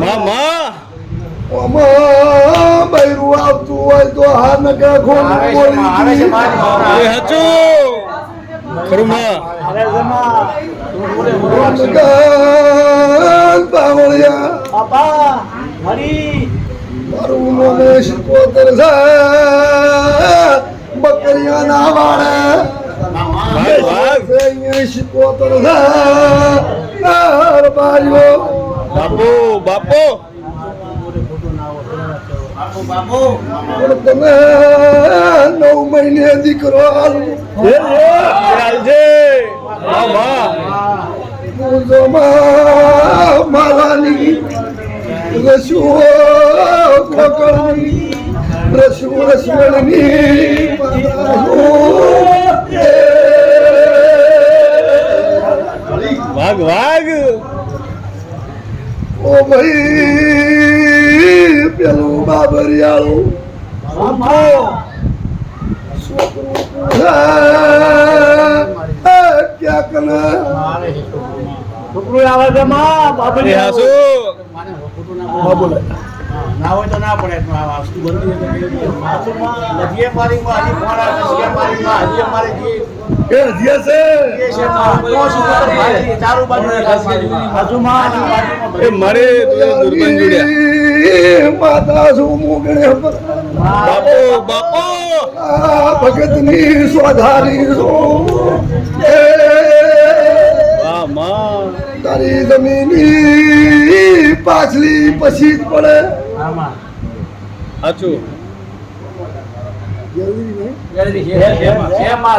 મામા બૈરું આવતું હોય તો હા નકા માં, માં. એ હાચું બાવળિયા બાપા મરી મારું મને શીખવતર છે બકરીયા ના વાળે હાર બારીઓ બાપુ બાપુ તમે નવ મહિને દીકરો આલું ચાલજે મામા પૂજોમાં માલાની રસુઓ કોકળની રસુ રસવણની વાઘ વાઘ. ઓ ભાઈ પેલું બાબરિયાળું. ક્યાંક ના. છોકરું આવે છે માં બાપુ એ હાસુ. ના હોય તો ના પડે આ વસ્તુ બનતી હોય દો. મારી માં હજી ફોન આવે છે, મારી માં હજી અમારે જે એ જે છે. એ છે માં, તો શું કરે? ભાઈ? ચારું બાજુ બાજુમાં માં એ મારે દુર્બન જોડ્યા. માતા સુ મોગણે બાપો બાપો. ભગતની સ્વધારી છું એ વાહ તારી જમીની પાછલી પછી જ પડે. આમાં. હાચું શેમાં? શેમાં?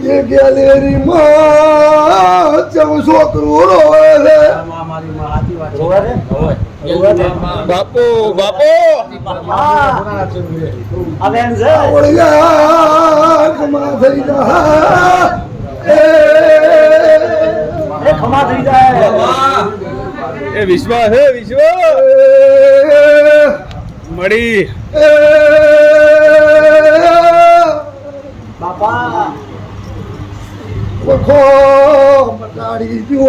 છે? ગેલેરી માં એ ચમ છોકરું રોવે છે બાપો મારી માં હાથી વાત છે. રોવે છે? બાપુ ખમા થઈ જાય એ એ ખમા થઈ જાય. એ વિશ્વાસ હે વિશ્વ મળી બાપા વખો મટાડી જો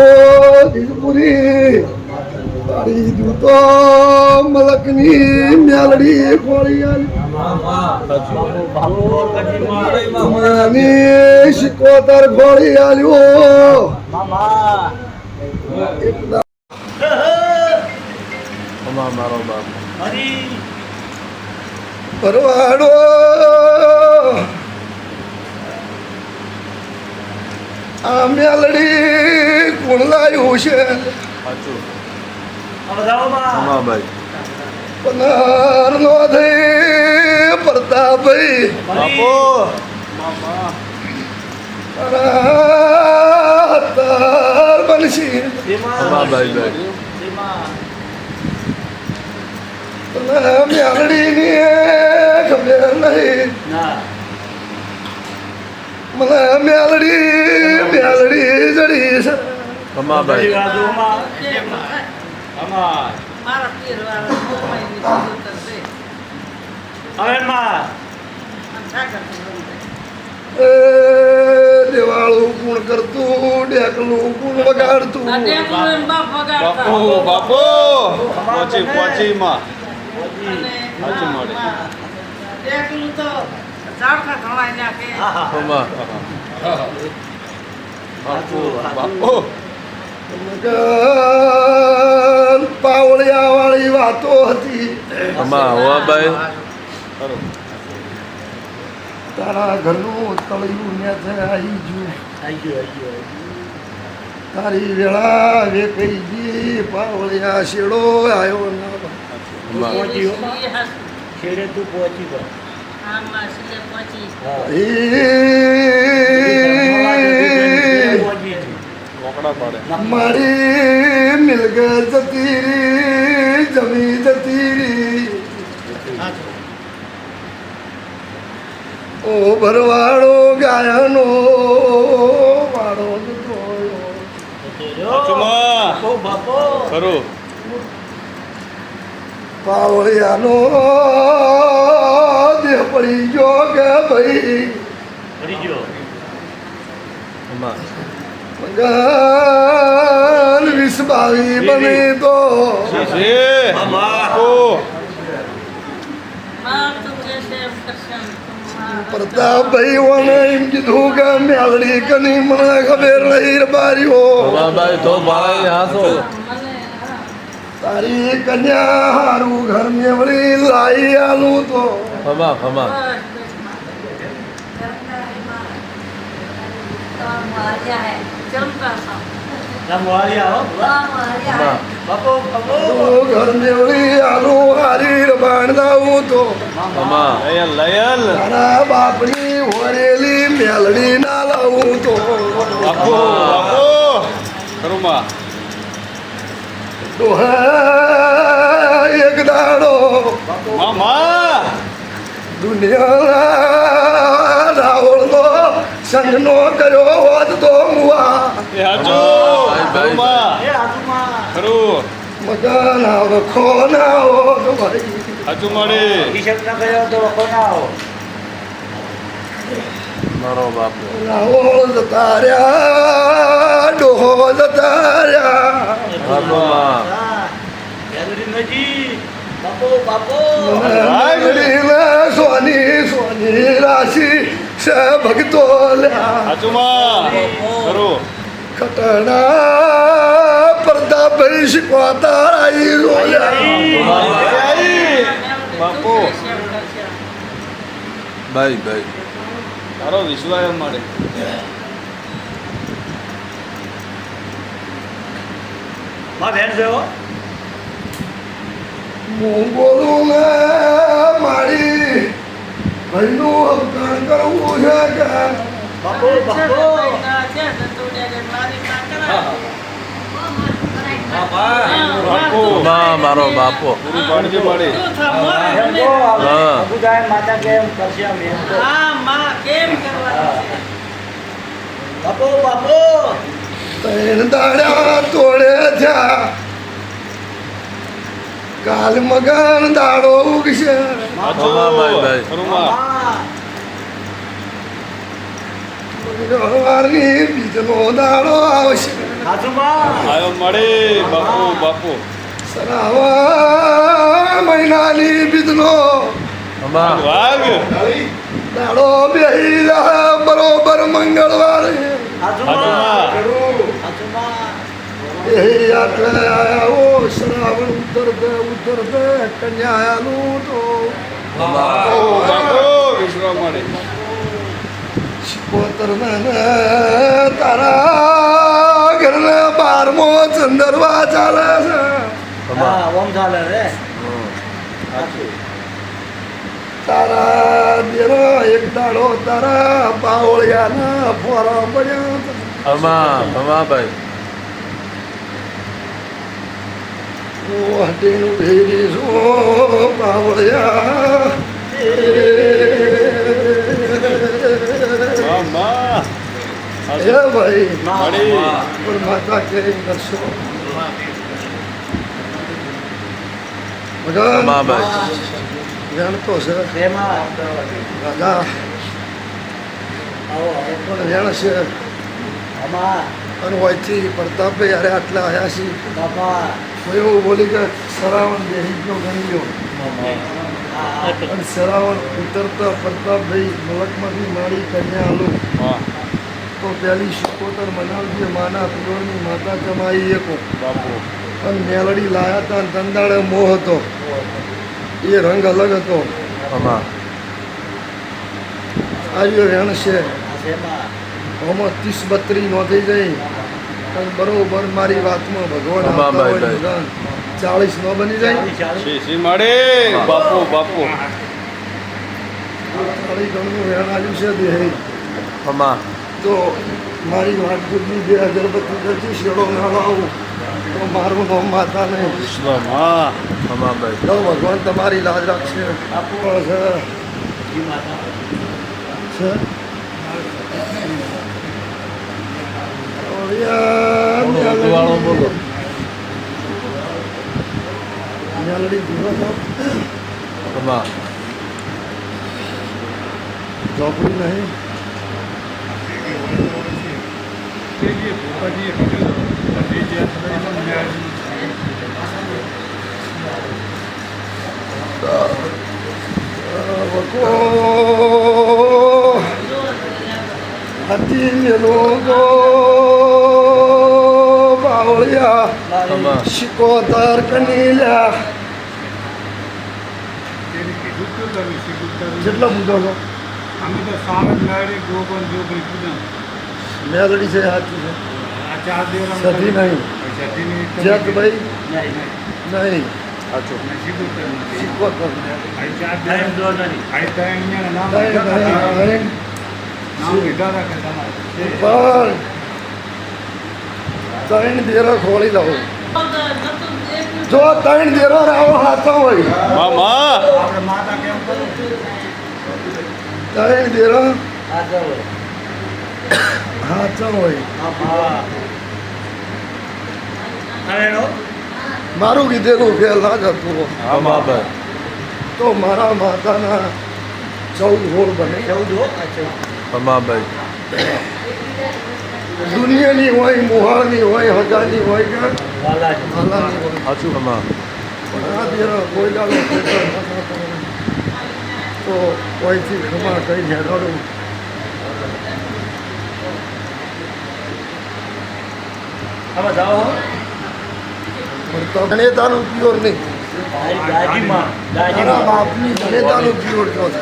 દિલપુરી મટાડી જો તો મલકની મેલડી બાપુ કજીમાં. શિકોતર ખોળી આલ્યો મામા એકદમ પરવાડો આ મેલડી કોણ લાયું છે. પનાર નો થઈ પ્રતાપભાઈ હરી. તાર બનશી. જેમાં. ખબર નહીં ના. મને મેલડી મેલડી જડી છે. હવે માં. દેવાળું કોણ કરતું ડેકલું ગુણ વગાડતું બાપ બાપુ બાપુ પહોંચી પહોંચી માં અને મળે. હા, તો પાવળિયા વાળી વાતો હતી. તારા ઘરનું તળિયું ને છે આવી ગયું. આઈ ગયો, આઈ ગયો, તારી વેળા વે કઈ ગઈ પાવળિયા શેડો આવ્યો ના. પહોંચી હો. છેડે તું પહોંચી ગયો. મારી મિલકત જતી રી જમી જતી રી ઓ ભરવાડો ગાયનો વાળો પાવળિયાનો દેહ પડી ગયો કે ભાઈ? ફરી ગયો. મગન વીસ બની તો. પ્રતાપભાઈ ઓને એમ કીધું કે મેલડી કની મને ખબર નહીં બારીઓ. તો ભાઈ હાસો તારી કન્યા હારું ઘર મેવડી લાઈ આલું તો. ફમા ફમા. બાપની વરેલી મેલડી ના લાવું તો. એક દાડો. મામા. દુનિયા રાવળનો સંગનો કર્યો હોત તો મુવા એ હાચું ખરું મગન આવખો ના હોત ભાઈ હાચું મળે શર્ટ ના કર્યો તો ના આવો મારો બાપુ રાવળ ડોહો હા નજી બાપો મેલડીને સોની સોની રાશિ છે ભક્તો ખટણા પ્રતાપભાઈ શીખવાતા આવી રોલ્યા બાપુ. ભાઈ ભાઈ તારો વિશ્વાસ મળે. માં બેન જોયો? હું બોલું ને મારી. ભાઈનું અવતરણ કરવું છે કે? બાપો બાપો. બાપુ. મારો બાપો. પૂરું પાડજે મળે એમ તો હા. પ્રભુદાય માતા કેમ કરશે આમ એમ તો બાપો બાપો ત્રણ દાડા તોડે થયા કાલ મગન દાડો ઉગશે. મંગળવારની બીજનો દાડો આવશે. મળે મહિનાની બીજનો દાડો બેહી બરોબર મંગળવારે. આજુમાં એ આટલે આયા ઓ શ્રાવણ ઉત્તર ઉતરતે ઉત્તર દે કન્યા મળે શિકોતર ને તારા ઘરને બારમો ચંદરવા ચાલે છે તારા દેરો એક દાડો તારા બાવળિયાના ફોરા પડ્યા અમા ખમા ભાઈ. વાટીનું ભેરી છો બાવળિયા? ભાઈ પણ માતા કેરી કરશો? જાણતો છે. તેમાં દાદા પણ જાણ છે. આમાં અને હોયથી પ્રતાપભાઈ અરે આટલા આવ્યા છે બાપા હું એવું બોલી કે સરાવણ ગયો ગણી ગયો. અને સરાવણ ઉતરતા પ્રતાપભાઈ મલકમાંથી મારી કન્યા આલું તો પહેલી શિકોતર મનાવજી માના પિયોરની માતા કમાઈ એકો. બાપુ અને મેલડી લાયા હતા અને તંદાળે મોહ હતો. એ રંગ અલગ હતો. આવ્યો વેણ છે. આમાં ત્રીસ બત્રી નો થઈ જાય. અને બરોબર મારી વાતમાં ભગવાન ચાલીસ. નો બની જાય. મળે બાપુ બાપુ. ચાળીસ ગણનું વેણ આવ્યું છે દેહ. તો મારી વાત બુદ્ધિ બે અગરબત્તી કરતી શેડો ના લાવું તો મારું નામ માતા નહીં હા ખમા તો ભગવાન તમારી લાજ રાખશે. આપો છે? બોલો નહીં હતી લોકો ખમા કનીલા કેટલા મુદ્દો છો અમે તો સામે લાડી ગોગન જોગણી પૂજન મેલડી છે સાચું છે. આ ચાર દિવસ સધી નહીં. જગભાઈ નહીં જો ત્રણ જણા નહીં, ત્રણ દેરો ખોલી દઉં જો ત્રણ દેરો આવો હાથો હોય. મામા. આપણે માતા કેમ કરું ત્રણ દેરો હાથો હોય. મારું કીધેલું ફેલ ના જતું તો મારા માતાના ચૌદ હોળ બને. ચૌદ હો? આ ભાઈ દુનિયાની હોય મુહાળની હોય હજારની હોય કે સાચું હોય. તો કોઈથી ખમા કઈ હેડાડું આમાં જાઓ હો પણ જનેતાનું પ્યોર નહીં દાદીમાં બાપની પ્યોર જો છે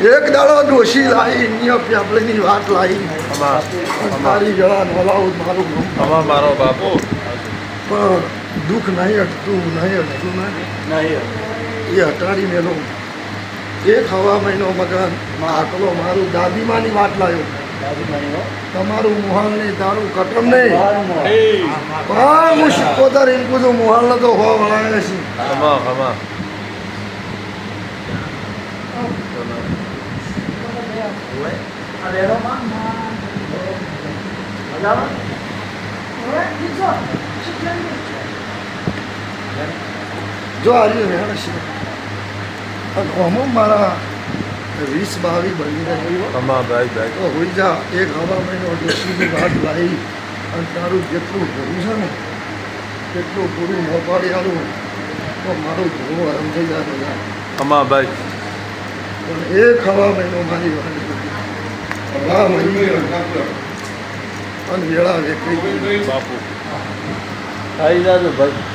એક દાડો ડોશી લાવી નિય પેપલીની વાત લાવી મારી ગળા નોલાવું મારું મારો બાપો. પણ દુઃખ નહીં અટતું નહીં અટતું નહીં એ હટાડી મેલો. એક હવા મહિનો મગન આકલો મારું દાદીમાની વાત લાવ્યો તમારું મુહાલ નહીં તારું કટમ નહીં. પણ હું શિકોતર એમ કીધું મુહાલ તો હો વળાવે છે ખમા આ લેરો માં મજામાં જો આજે રહેણ છે આમાં મારા વીસ બાવી બની રહ્યો હોય જા એક હવા મહિનો ડોશીની વાત લાવી અને તારું જેટલું ભરું છે ને કેટલું પૂરું ન પાડી આવું તો મારું ઘણું આરામ થઈ જાય બધા. ખમા ભાઈ. પણ એક હવા મહિનો મારી વાત મહિનો. વેળા વેકરી બાપુ. આવી જાજો ભાઈ